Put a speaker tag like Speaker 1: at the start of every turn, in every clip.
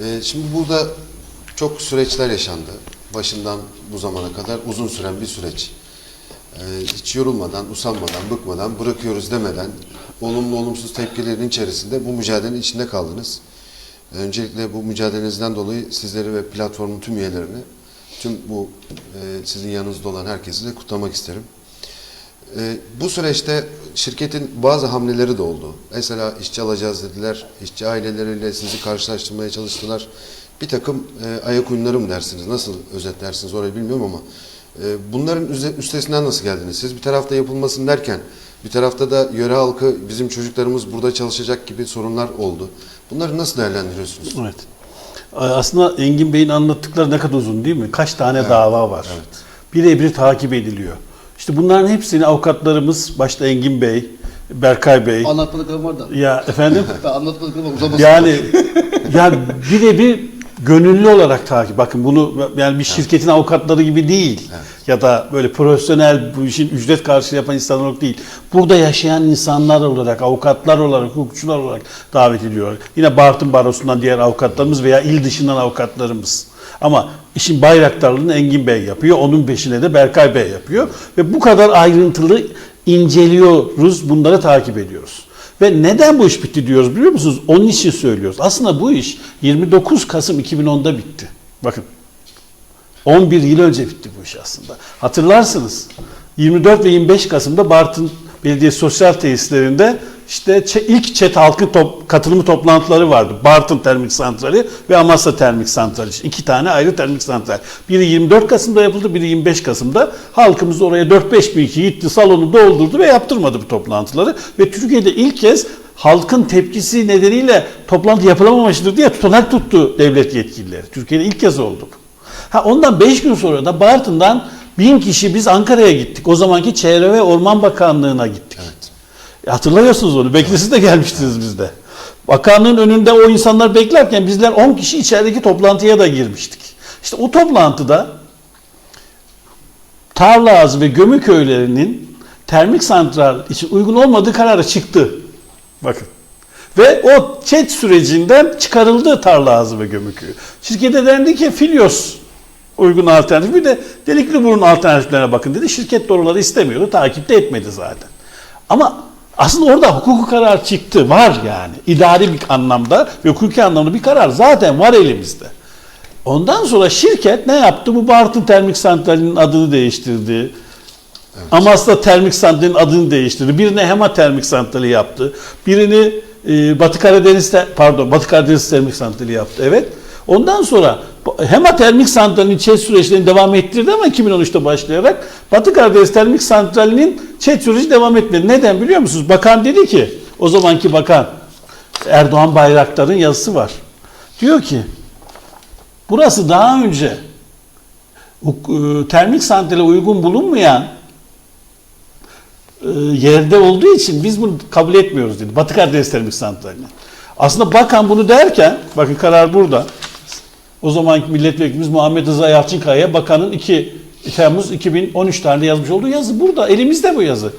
Speaker 1: Ee, şimdi burada çok süreçler yaşandı. Başından bu zamana kadar uzun süren bir süreç. Ee, hiç yorulmadan, usanmadan, bıkmadan, bırakıyoruz demeden olumlu olumsuz tepkilerin içerisinde bu mücadelenin içinde kaldınız. Öncelikle bu mücadelenizden dolayı sizleri ve platformun tüm üyelerini, tüm bu e, sizin yanınızda olan herkesi de kutlamak isterim. Ee, bu süreçte şirketin bazı hamleleri de oldu. Mesela işçi alacağız dediler, işçi aileleriyle sizi karşılaştırmaya çalıştılar. Bir takım e, ayak oyunları mı dersiniz, nasıl özetlersiniz orayı bilmiyorum ama e, bunların üstesinden nasıl geldiniz? Siz bir tarafta yapılmasın derken, bir tarafta da yöre halkı, bizim çocuklarımız burada çalışacak gibi sorunlar oldu. Bunları nasıl değerlendiriyorsunuz?
Speaker 2: Evet. Aslında Engin Bey'in anlattıkları ne kadar uzun değil mi? Kaç tane dava var.
Speaker 1: evet.
Speaker 2: Birebir takip ediliyor. İşte bunların hepsini avukatlarımız, başta Engin Bey, Berkay Bey,
Speaker 3: Anlatmadıklarım var da.
Speaker 2: ya efendim
Speaker 3: anlatmadıklarım var uzamasın.
Speaker 2: yani ya birebir gönüllü olarak takip. Bakın bunu yani bir şirketin avukatları gibi değil. Ya da böyle profesyonel bu işin ücret karşılığı yapan insanlar olarak değil. Burada yaşayan insanlar olarak, avukatlar olarak, hukukçular olarak davet ediliyor. Yine Bartın Barosu'ndan diğer avukatlarımız veya il dışından avukatlarımız. Ama işin bayraktarlığını Engin Bey yapıyor. Onun peşine de Berkay Bey yapıyor. Ve bu kadar ayrıntılı inceliyoruz, bunları takip ediyoruz. Ve neden bu iş bitti diyoruz biliyor musunuz? Onun için söylüyoruz. Aslında bu iş 29 Kasım 2010'da bitti. Bakın 11 yıl önce bitti bu iş aslında. Hatırlarsınız 24 ve 25 Kasım'da Bartın Belediye Sosyal Tesislerinde işte ilk ÇED halkın top, katılımı toplantıları vardı. Bartın Termik Santrali ve Amasya Termik Santrali. İki tane ayrı termik santral. Biri 24 Kasım'da yapıldı, biri 25 Kasım'da. Halkımız oraya 4-5 bin kişi gitti, salonu doldurdu ve yaptırmadı bu toplantıları. Ve Türkiye'de ilk kez halkın tepkisi nedeniyle toplantı yapılamamıştır diye tutanak tuttu devlet yetkilileri. Türkiye'de ilk kez oldu. Ha ondan 5 gün sonra da Bartın'dan bin kişi biz Ankara'ya gittik. O zamanki Çevre ve Orman Bakanlığı'na gittik. Hatırlıyorsunuz onu. Belki de siz de gelmiştiniz bizde. Bakanlığın önünde o insanlar beklerken bizler 10 kişi içerideki toplantıya da girmiştik. İşte o toplantıda Tarlaağız ve Gömü köylerinin termik santral için uygun olmadığı kararı çıktı. Bakın. Ve o çet sürecinden çıkarıldı Tarlaağızı ve Gömüköy'ü. Şirkete dendi ki Filyos uygun alternatif bir de delikli burun alternatiflerine bakın dedi. Şirket doğruları istemiyordu. Takipte etmedi zaten. Ama aslında orada hukuku karar çıktı. Var yani. İdari bir anlamda ve hukuki anlamda bir karar zaten var elimizde. Ondan sonra şirket ne yaptı? Bu Bartın Termik Santrali'nin adını değiştirdi. Amasya Termik Santrali'nin adını değiştirdi. Birine Hema Termik Santrali yaptı. Birini e, Batı Karadeniz pardon Batı Karadeniz Termik Santrali yaptı. Evet. Ondan sonra Hema Termik Santrali'nin ÇED süreçlerini devam ettirdi ama 2013'te başlayarak Batı Karadeniz Termik Santrali'nin ÇED süreci devam etmedi. Neden biliyor musunuz? Bakan dedi ki o zamanki bakan Erdoğan Bayraktar'ın yazısı var. Diyor ki burası daha önce e, termik santrale uygun bulunmayan e, yerde olduğu için biz bunu kabul etmiyoruz dedi. Batı Karadeniz Termik Santrali'ne. Aslında bakan bunu derken, bakın karar burada. O zamanki milletvekilimiz Muhammed Rıza Yalçınkaya'ya bakanın 2 Temmuz 2013 tarihinde yazmış olduğu yazı burada. Elimizde bu yazı.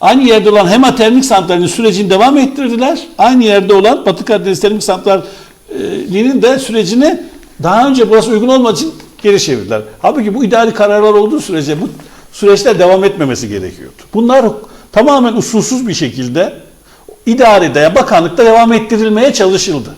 Speaker 2: Aynı yerde olan Hema Termik Santrali'nin sürecini devam ettirdiler. Aynı yerde olan Batı Karadeniz Termik Santrali'nin de sürecini daha önce burası uygun olmadığı için geri çevirdiler. Halbuki bu idari kararlar olduğu sürece bu süreçler devam etmemesi gerekiyordu. Bunlar tamamen usulsüz bir şekilde idarede, bakanlıkta devam ettirilmeye çalışıldı.